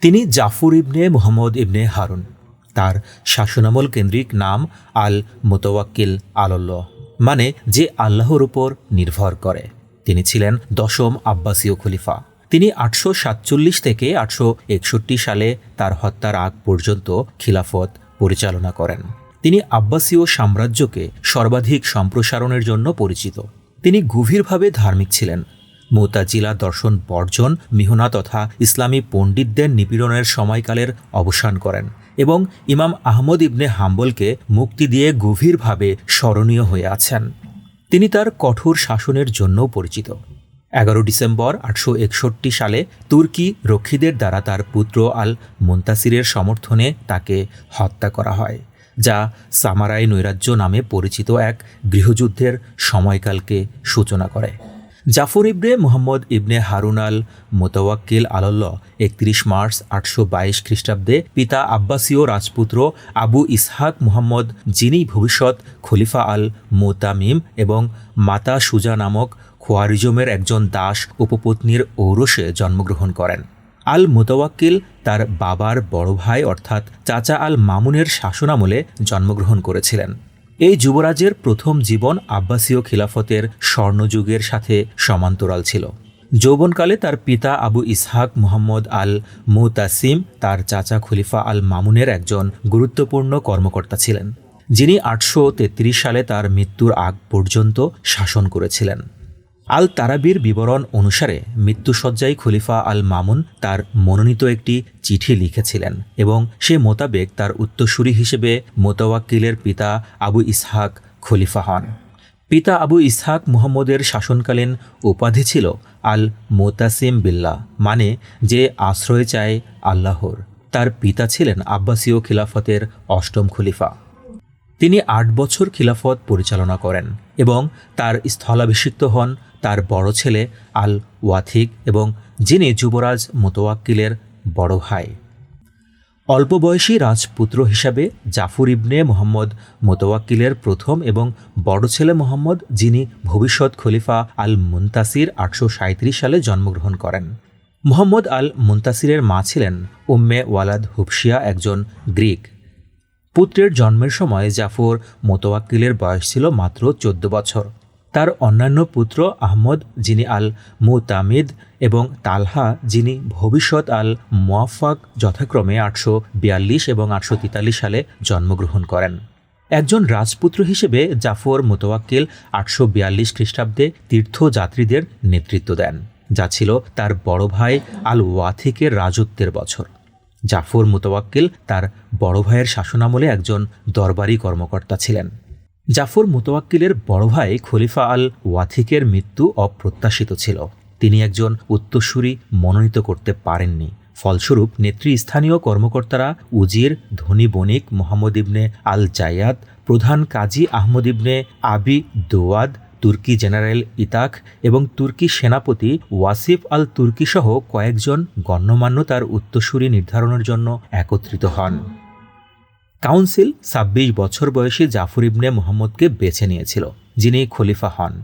তিনি Zafar ibn Mohammad ibn Harun. তার শাসনামল কেন্দ্রিক নাম আল মোতওয়াক্কিল আলল্লাহ মানে যে আল্লাহর উপর নির্ভর করে। তিনি ছিলেন দশম আব্বাসীয় খলিফা। তিনি আটশো সাতচল্লিশ থেকে আটশো একষট্টি সালে তার হত্যার আগ পর্যন্ত খিলাফত পরিচালনা করেন। তিনি আব্বাসীয় সাম্রাজ্যকে সর্বাধিক সম্প্রসারণের জন্য পরিচিত। তিনি গভীরভাবে ধার্মিক ছিলেন। মোতাজিলা দর্শন বর্জন, মিহনা তথা ইসলামী পণ্ডিতদের নিপীড়নের সময়কালের অবসান করেন এবং ইমাম আহমদ ইবনে হাম্বলকে মুক্তি দিয়ে গভীরভাবে স্মরণীয় হয়ে আছেন। তিনি তার কঠোর শাসনের জন্যও পরিচিত। এগারো ডিসেম্বর আটশো একষট্টি সালে তুর্কি রক্ষীদের দ্বারা তার পুত্র আল মুন্তাসিরের সমর্থনে তাকে হত্যা করা হয়, যা সামারাই নৈরাজ্য নামে পরিচিত এক গৃহযুদ্ধের সময়কালকে সূচনা করে। Jafar ibn Muhammad ibn Harun al Mutawakkil আলল্ল একত্রিশ মার্চ আটশো বাইশ খ্রিস্টাব্দে পিতা আব্বাসীয় রাজপুত্র আবু ইসহাক মুহাম্মদ, যিনি ভবিষ্যৎ খলিফা আল মোতামিম এবং মাতা সুজা নামক খোয়ারিজমের একজন দাস উপপত্নীর ঔরসে জন্মগ্রহণ করেন। আল মোতাওয়াক্কিল তার বাবার বড় ভাই অর্থাৎ চাচা আল মামুনের শাসনামলে জন্মগ্রহণ করেছিলেন। এই যুবরাজের প্রথম জীবন আব্বাসীয় খিলাফতের স্বর্ণযুগের সাথে সমান্তরাল ছিল। যৌবনকালে তার পিতা আবু ইসহাক মুহাম্মদ আল মুতাসিম, তার চাচা খলিফা আল মামুনের একজন গুরুত্বপূর্ণ কর্মকর্তা ছিলেন। যিনি আটশো তেত্রিশ সালে তার মৃত্যুর আগ পর্যন্ত শাসন করেছিলেন। আল তারাবির বিবরণ অনুসারে মৃত্যুসজ্জায় খলিফা আল মামুন তার মনোনীত একটি চিঠি লিখেছিলেন এবং সে মোতাবেক তার উত্তরসূরি হিসেবে মোতাওয়াক্কিলের পিতা আবু ইসহাক খলিফা হন। পিতা আবু ইসহাক মুহম্মদের শাসনকালীন উপাধি ছিল আল মোতাসিম বিল্লাহ মানে যে আশ্রয় চায় আল্লাহর। তার পিতা ছিলেন আব্বাসীয় খিলাফতের অষ্টম খলিফা। তিনি আট বছর খিলাফত পরিচালনা করেন এবং তার স্থলাভিষিক্ত হন তার বড় ছেলে আল ওয়াথিক এবং যিনি যুবরাজ মোতোয়াক্কিলের বড় ভাই। অল্প বয়সী রাজপুত্র হিসাবে জাফর ইবনে মোহাম্মদ মোতোয়াক্কিলের প্রথম এবং বড় ছেলে মোহাম্মদ, যিনি ভবিষ্যৎ খলিফা আল মুন্তাসির আটশো সালে জন্মগ্রহণ করেন। মোহাম্মদ আল মুন্তাসিরের মা ছিলেন উম্মে ওয়ালাদ হুবশিয়া একজন গ্রিক। পুত্রের জন্মের সময় জাফর মোতোয়াক্কিলের বয়স ছিল মাত্র চোদ্দ বছর। তার অন্যান্য পুত্র আহমদ, যিনি আল মুতামিদ এবং তালহা, যিনি ভবিষ্যৎ আল মোয়াফাক যথাক্রমে আটশো বিয়াল্লিশ এবং আটশো তেতাল্লিশ সালে জন্মগ্রহণ করেন। একজন রাজপুত্র হিসেবে জাফর মোতোয়াক্কিল আটশো বিয়াল্লিশ খ্রিস্টাব্দে তীর্থযাত্রীদের নেতৃত্ব দেন, যা ছিল তার বড় ভাই আল ওয়াথিকের রাজত্বের বছর। জাফর মুতওয়াক্কিল তার বড় ভাইয়ের শাসনামলে একজন দরবারি কর্মকর্তা ছিলেন। জাফর মুতওয়াক্কিলের বড় ভাই খলিফা আল ওয়াথিকের মৃত্যু অপ্রত্যাশিত ছিল। তিনি একজন উত্তরসূরি মনোনীত করতে পারেননি। ফলস্বরূপ নেতৃস্থানীয় কর্মকর্তারা উজির, ধনী বণিক মোহাম্মদ ইবনে আল জায়াদ প্রধান কাজী আহমদ ইবনে আবি দোয়াদ, তুর্কি জেনারেল ইতাক এবং তুর্কি সেনাপতি ওয়াসিফ আল তুর্কি সহ কয়েকজন গণ্যমান্য তার উত্তরসূরি নির্ধারণের জন্য একত্রিত হন। কাউন্সিল ছাব্বিশ বছর বয়সী জাফর ইবনে মোহাম্মদকে বেছে নিয়েছিল, যিনি খলিফা হন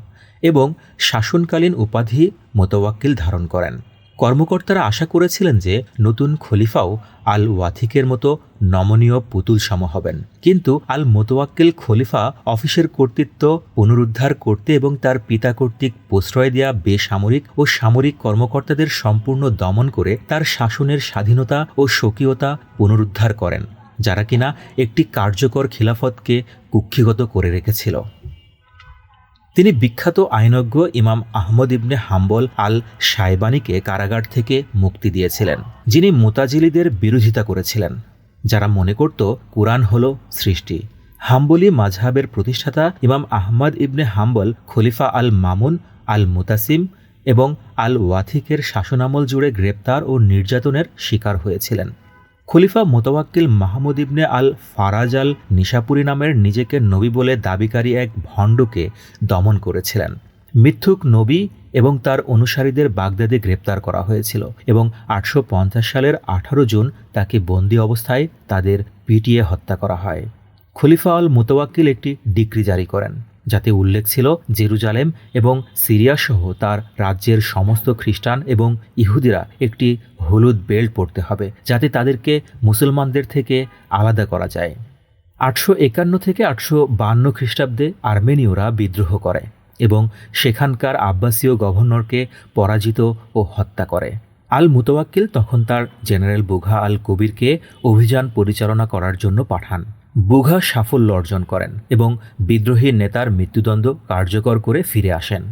এবং শাসনকালীন উপাধি মোতওয়াক্কিল ধারণ করেন। কর্মকর্তারা আশা করেছিলেন যে নতুন খলিফাও আল ওয়াথিকের মতো নমনীয় পুতুল সম হবেন। কিন্তু আল মোতোয়াক্কিল খলিফা অফিসের কর্তৃত্ব পুনরুদ্ধার করতে এবং তার পিতা কর্তৃক প্রশ্রয় দেওয়া বেসামরিক ও সামরিক কর্মকর্তাদের সম্পূর্ণ দমন করে তার শাসনের স্বাধীনতা ও স্বকীয়তা পুনরুদ্ধার করেন। যারা কিনা একটি কার্যকর খিলাফতকে কুক্ষিগত করে রেখেছিল। তিনি বিখ্যাত আইনজ্ঞ ইমাম আহমদ ইবনে হাম্বল আল সাইবানিকে কারাগার থেকে মুক্তি দিয়েছিলেন, যিনি মোতাজিলিদের বিরোধিতা করেছিলেন, যারা মনে করত কুরআন হল সৃষ্টি। হাম্বলি মাঝহাবের প্রতিষ্ঠাতা ইমাম আহমদ ইবনে হাম্বল খলিফা আল মামুন আল মুতাসিম এবং আল ওয়াথিকের শাসনামল জুড়ে গ্রেপ্তার ও নির্যাতনের শিকার হয়েছিলেন। খলিফা Mutawakkil Mahmud ibn al Faraj al Nishapuri নামের নিজেকে নবী বলে দাবিকারী এক ভণ্ডকে দমন করেছিলেন। মিথ্যুক নবী এবং তার অনুসারীদের বাগদাদে গ্রেপ্তার করা হয়েছিল এবং আটশো পঞ্চাশ সালের আঠারো জুন তাকে বন্দি অবস্থায় তাদের পিটিয়ে হত্যা করা হয়। খলিফা আল মোতাওয়াক্কিল একটি ডিক্রি জারি করেন। যাতে উল্লেখ ছিল জেরুজালেম এবং সিরিয়া সহ তার রাজ্যের সমস্ত খ্রিস্টান এবং ইহুদিরা একটি হলুদ বেল্ট পরতে হবে, যাতে তাদেরকে মুসলমানদের থেকে আলাদা করা যায়। আটশো একান্ন থেকে আটশো বান্ন খ্রিস্টাব্দে আর্মেনীয়রা বিদ্রোহ করে এবং সেখানকার আব্বাসীয় গভর্নরকে পরাজিত ও হত্যা করে। আল মুতওয়াক্কিল তখন তার জেনারেল বুঘা আল কবিরকে অভিযান পরিচালনা করার জন্য পাঠান। বুঘা সাফল্য অর্জন করেন এবং বিদ্রোহী নেতার মৃত্যুদণ্ড কার্যকর করে ফিরে আসেন।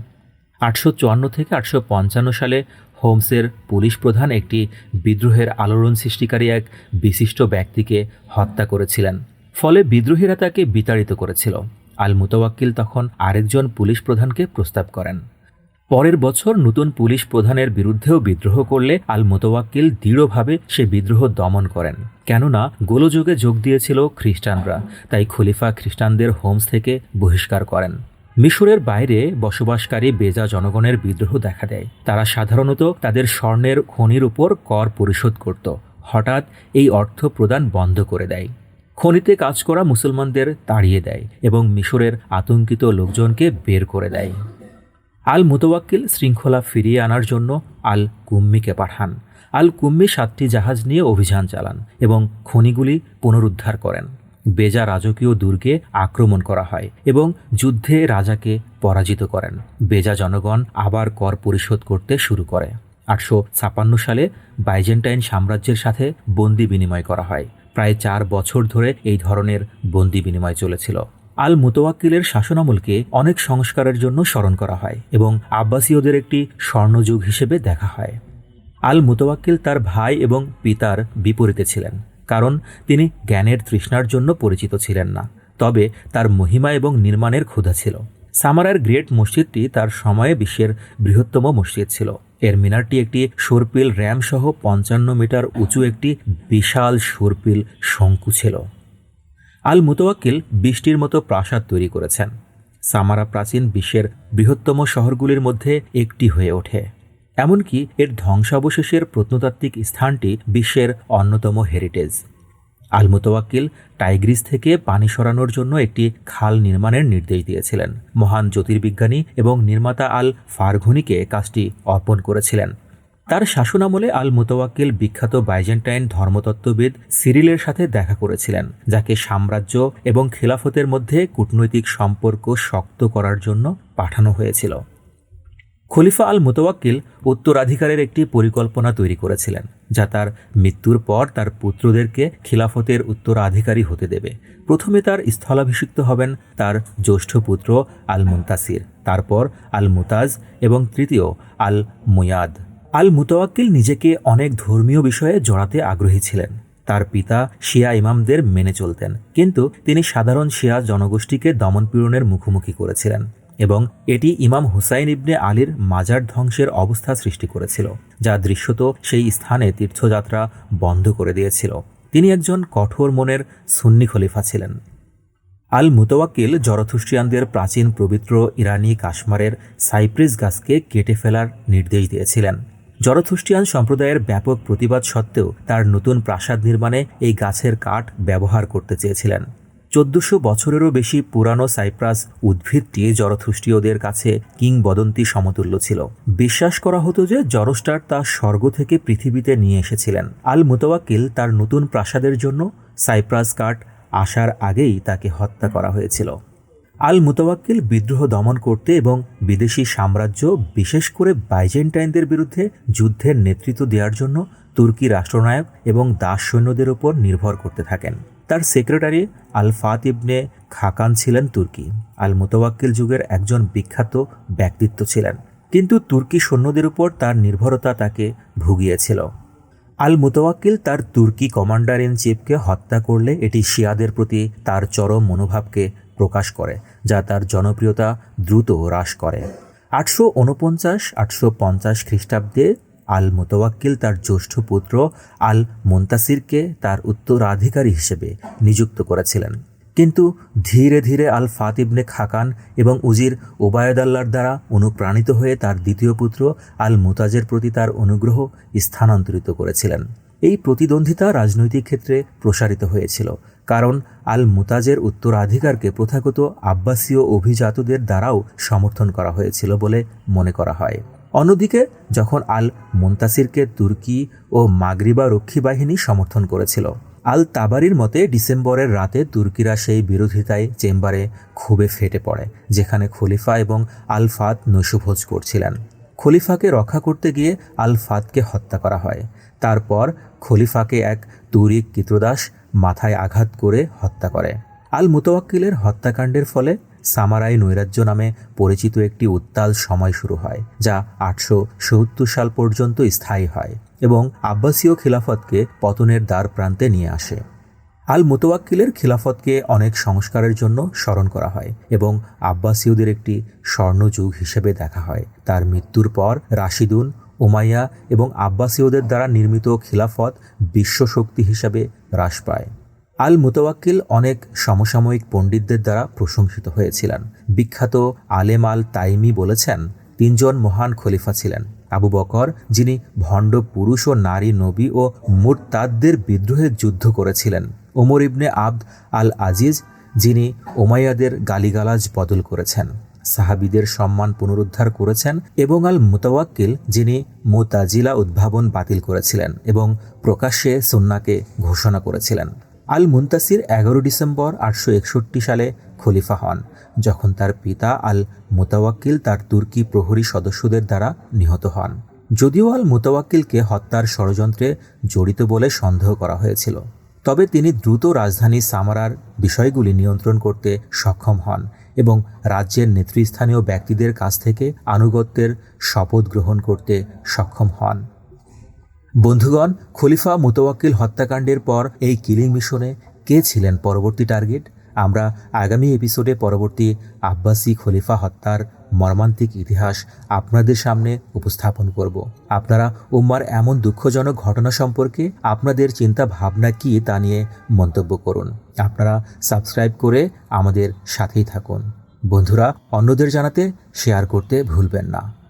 আটশো চুয়ান্ন থেকে আটশো পঞ্চান্ন সালে হোমসের পুলিশ প্রধান একটি বিদ্রোহের আলোড়ন সৃষ্টিকারী এক বিশিষ্ট ব্যক্তিকে হত্যা করেছিলেন। ফলে বিদ্রোহীরা তাকে বিতাড়িত করেছিল। আল মুতওয়াক্কিল তখন আরেকজন পুলিশ প্রধানকে প্রস্তাব করেন। পরের বছর নতুন পুলিশ প্রধানের বিরুদ্ধেও বিদ্রোহ করলে আল মোতওয়াক্কিল দৃঢ়ভাবে সে বিদ্রোহ দমন করেন। কেননা, গোলযোগে যোগ দিয়েছিল খ্রিস্টানরা, তাই খলিফা খ্রিস্টানদের হোমস থেকে বহিষ্কার করেন। মিশরের বাইরে বসবাসকারী বেজা জনগণের বিদ্রোহ দেখা দেয়। তারা সাধারণত তাদের স্বর্ণের খনির উপর কর পরিশোধ করত। হঠাৎ এই অর্থ প্রদান বন্ধ করে দেয়। খনিতে কাজ করা মুসলমানদের তাড়িয়ে দেয় এবং মিশরের আতঙ্কিত লোকজনকে বের করে দেয়। আল মুতওয়াক্কিল শৃঙ্খলা ফিরিয়ে আনার জন্য আল কুম্মিকে পাঠান। আল কুম্মি সাতটি জাহাজ নিয়ে অভিযান চালান এবং খনিগুলি পুনরুদ্ধার করেন। বেজা রাজকীয় দুর্গে আক্রমণ করা হয় এবং যুদ্ধে রাজাকে পরাজিত করেন। বেজা জনগণ আবার কর পরিশোধ করতে শুরু করে। আটশো ছাপান্ন সালে বাইজেন্টাইন সাম্রাজ্যের সাথে বন্দি বিনিময় করা হয়। প্রায় চার বছর ধরে এই ধরনের বন্দি বিনিময় চলেছিল। আল মুতওয়াক্কিলের শাসনামলকে অনেক সংস্কারের জন্য স্মরণ করা হয় এবং আব্বাসীয়দের একটি স্বর্ণযুগ হিসেবে দেখা হয়। আল মুতওয়াক্কিল তার ভাই এবং পিতার বিপরীতে ছিলেন, কারণ তিনি জ্ঞানের তৃষ্ণার জন্য পরিচিত ছিলেন না, তবে তার মহিমা এবং নির্মাণের ক্ষুধা ছিল। সামারার গ্রেট মসজিদটি তার সময়ে বিশ্বের বৃহত্তম মসজিদ ছিল। এর মিনারটি একটি সর্পিল র্যাম সহ পঞ্চান্ন মিটার উঁচু একটি বিশাল সর্পিল শঙ্কু ছিল। আল মুতওয়াক্কিল বৃষ্টির মতো প্রাসাদ তৈরি করেছেন। সামারা প্রাচীন বিশ্বের বৃহত্তম শহরগুলির মধ্যে একটি হয়ে ওঠে। এমনকি এর ধ্বংসাবশেষের প্রত্নতাত্ত্বিক স্থানটি বিশ্বের অন্যতম হেরিটেজ। আল মুতওয়াক্কিল টাইগ্রিস থেকে পানি সরানোর জন্য একটি খাল নির্মাণের নির্দেশ দিয়েছিলেন। মহান জ্যোতির্বিজ্ঞানী এবং নির্মাতা আল ফারঘুনিকে কাজটি অর্পণ করেছিলেন। তার শাসনামলে আল মুতওয়াক্কিল বিখ্যাত বাইজেন্টাইন ধর্মতত্ত্ববিদ সিরিলের সাথে দেখা করেছিলেন, যাকে সাম্রাজ্য এবং খেলাফতের মধ্যে কূটনৈতিক সম্পর্ক শক্ত করার জন্য পাঠানো হয়েছিল। খলিফা আল মুতওয়াক্কিল উত্তরাধিকারের একটি পরিকল্পনা তৈরি করেছিলেন, যা তার মৃত্যুর পর তার পুত্রদেরকে খিলাফতের উত্তরাধিকারী হতে দেবে। প্রথমে তার স্থলাভিষিক্ত হবেন তার জ্যৈষ্ঠ পুত্র আল মুন্তাসির তারপর আল মুতাজ এবং তৃতীয় আল মুয়াদ আল মুতওয়াক্কিল নিজেকে অনেক ধর্মীয় বিষয়ে জড়াতে আগ্রহী ছিলেন। তার পিতা শিয়া ইমামদের মেনে চলতেন, কিন্তু তিনি সাধারণ শিয়া জনগোষ্ঠীকে দমনপীড়নের মুখোমুখি করেছিলেন এবং এটি ইমাম হুসাইন ইবনে আলীর মাজার ধ্বংসের অবস্থা সৃষ্টি করেছিল, যা দৃশ্যত সেই স্থানে তীর্থযাত্রা বন্ধ করে দিয়েছিল। তিনি একজন কঠোর মনের সুন্নি খলিফা ছিলেন। আল মুতওয়াক্কিল জরথুস্ট্রিয়ানদের প্রাচীন পবিত্র ইরানি কাশ্মারের সাইপ্রিস গাছকে কেটে ফেলার নির্দেশ দিয়েছিলেন। জরথুস্টিয়ান সম্প্রদায়ের ব্যাপক প্রতিবাদ সত্ত্বেও তার নতুন প্রাসাদ নির্মাণে এই গাছের কাঠ ব্যবহার করতে চেয়েছিলেন। চোদ্দশো বছরেরও বেশি পুরানো সাইপ্রাস উদ্ভিদটি জরথুষ্টীয়দের কাছে কিংবদন্তি সমতুল্য ছিল। বিশ্বাস করা হতো যে জরস্টার তা স্বর্গ থেকে পৃথিবীতে নিয়ে এসেছিলেন। আল মুতওয়াক্কিল তার নতুন প্রাসাদের জন্য সাইপ্রাস কাঠ আসার আগেই তাকে হত্যা করা হয়েছিল। আল মুতওয়াক্কিল বিদ্রোহ দমন করতে এবং বিদেশি সাম্রাজ্য, বিশেষ করে বাইজেন্টাইনদের বিরুদ্ধে যুদ্ধের নেতৃত্ব দেওয়ার জন্য তুর্কি রাষ্ট্রনায়ক এবং দাস সৈন্যদের উপর নির্ভর করতে থাকেন। তার সেক্রেটারি আল ফাত ইবনে খাকান ছিলেন তুর্কি। আল মুতওয়াক্কিল যুগের একজন বিখ্যাত ব্যক্তিত্ব ছিলেন। কিন্তু তুর্কি সৈন্যদের উপর তার নির্ভরতা তাকে ভুগিয়েছিল। আল মুতওয়াক্কিল তার তুর্কি কমান্ডার ইন চিফকে হত্যা করলে এটি শিয়াদের প্রতি তার চরম মনোভাবকে প্রকাশ করে, যা তার জনপ্রিয়তা দ্রুত হ্রাস করে। আটশো উনপঞ্চাশ আটশো পঞ্চাশ খ্রিস্টাব্দে আল মুতওয়াক্কিল তার জ্যৈষ্ঠ পুত্র আল মুন্তাসিরকে তার উত্তরাধিকারী হিসেবে নিযুক্ত করেছিলেন। কিন্তু ধীরে ধীরে আল ফাতিবনে খাকান এবং উজির ওবায়দাল্লার দ্বারা অনুপ্রাণিত হয়ে তার দ্বিতীয় পুত্র আল মুতাজের প্রতি তার অনুগ্রহ স্থানান্তরিত করেছিলেন। এই প্রতিদ্বন্দ্বিতা রাজনৈতিক ক্ষেত্রে প্রসারিত হয়েছিল, কারণ আল মুতাজের উত্তরাধিকারকে প্রথাগত আব্বাসীয় অভিজাতদের দ্বারাও সমর্থন করা হয়েছিল বলে মনে করা হয়। অন্যদিকে, যখন আল মুন্তাসিরকে তুর্কি ও মাগরিবা রক্ষী বাহিনী সমর্থন করেছিল আল তাবারির মতে ডিসেম্বরের রাতে তুর্কিরা সেই বিরোধিতায় চেম্বারে খুবই ফেটে পড়ে, যেখানে খলিফা এবং আলফাত নৈশভোজ করছিলেন। খলিফাকে রক্ষা করতে গিয়ে আল ফাতকে হত্যা করা হয়। তারপর খলিফাকে এক তুরিক কিত্রদাস মাথায় আঘাত করে হত্যা করে। আল মুতওয়াক্কিলের হত্যাকাণ্ডের ফলে সামারাই নৈরাজ্য নামে পরিচিত একটি উত্তাল সময় শুরু হয়, যা আটশো সত্তর সাল পর্যন্ত স্থায়ী হয় এবং আব্বাসীয় খিলাফতকে পতনের দ্বার প্রান্তে নিয়ে আসে। আল মুতওয়াক্কিলের খিলাফতকে অনেক সংস্কারের জন্য স্মরণ করা হয় এবং আব্বাসীয়দের একটি স্বর্ণযুগ হিসেবে দেখা হয়। তার মৃত্যুর পর রাশিদুন উমাইয়া এবং আব্বাসীয়দের দ্বারা নির্মিত খিলাফত বিশ্বশক্তি হিসাবে হ্রাস পায়। আল মুতওয়াক্কিল অনেক সমসাময়িক পণ্ডিতদের দ্বারা প্রশংসিত হয়েছিলেন। বিখ্যাত আলেম আল তাইমি বলেছেন, তিনজন মহান খলিফা ছিলেন, আবু বকর, যিনি ভণ্ড পুরুষ ও নারী নবী ও মুরতাদদের বিদ্রোহে যুদ্ধ করেছিলেন, ওমর ইবনে আবদ আল আজিজ যিনি ওমাইয়াদের গালিগালাজ বদল করেছেন। সাহাবিদের সম্মান পুনরুদ্ধার করেছেন এবং আল মুতাওয়াক্কিল যিনি মোতাজিলা উদ্ভাবন বাতিল করেছিলেন এবং প্রকাশ্যে সুন্নাকে ঘোষণা করেছিলেন। আল মুন্তাসির এগারো ডিসেম্বর আটশো একষট্টি সালে খলিফা হন, যখন তার পিতা আল মুতাওয়াক্কিল তার তুর্কি প্রহরী সদস্যদের দ্বারা নিহত হন। যদিও আল মুতাওয়াক্কিলকে হত্যার ষড়যন্ত্রে জড়িত বলে সন্দেহ করা হয়েছিল, তবে তিনি দ্রুত রাজধানী সামারার বিষয়গুলি নিয়ন্ত্রণ করতে সক্ষম হন এবং রাজ্যের নেতৃস্থানীয় ব্যক্তিদের কাছ থেকে আনুগত্যের শপথ গ্রহণ করতে সক্ষম হন। বন্ধুগণ, খলিফা মোতওয়াক্কিল হত্যাকাণ্ডের পর এই কিলিং মিশনে কে ছিলেন পরবর্তী টার্গেট? আমরা আগামী এপিসোডে পরবর্তী আব্বাসী খলিফা হত্যার মর্মান্তিক ইতিহাস আপনাদের সামনে উপস্থাপন করব। আপনারা উম্মার এমন দুঃখজনক ঘটনা সম্পর্কে আপনাদের চিন্তা ভাবনা কি তা নিয়ে মন্তব্য করুন। আপনারা সাবস্ক্রাইব করে আমাদের সাথেই থাকুন। বন্ধুরা, অন্যদের জানাতে শেয়ার করতে ভুলবেন না।